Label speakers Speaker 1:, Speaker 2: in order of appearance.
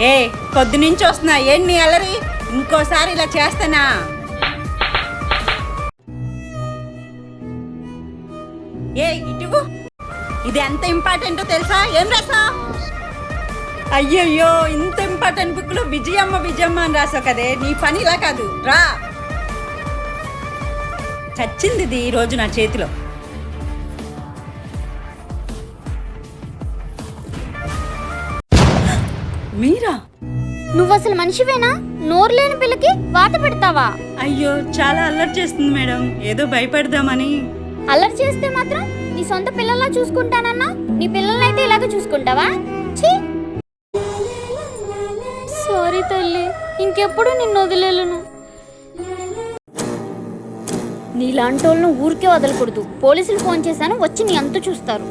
Speaker 1: ఏ పొద్దు నుంచి వస్తున్నా. ఏంటి నీ అల్లరి? ఇంకోసారి ఇలా చేస్తానా? ఏ ఇటువు ఇది ఎంత ఇంపార్టెంటో తెలుసా? ఏం రాసా అయ్యయ్యో ఇంత ఇంపార్టెంట్ బుక్లో విజయమ్మ విజయమ్మ అని రాసావు కదే. నీ పని ఇలా కాదు. రా. చచ్చింది ఇది ఈరోజు రోజు నా చేతిలో. మీరా?
Speaker 2: నువ్వు అసలు మనిషివేనా? నోరు లేని పిల్లకి వాత పెడతావా?
Speaker 1: అయ్యో చాలా అల్లరి చేస్తుంది మేడం. ఏదో భయపడదామని.
Speaker 2: అల్లరి చేస్తే మాత్రం నీ సొంత పిల్లల్లా చూసుకుంటానన్నా? నీ పిల్లలనైతే ఇలాగ చూసుకుంటావా? ఛీ! సారీ తల్లి ఇంకెప్పుడు నిన్ను వదిలేలను. నీలాంటి వాళ్ళను ఊరికే వదలకూడదు. పోలీసులు ఫోన్ చేశాను వచ్చి నీ అంతు చూస్తారు.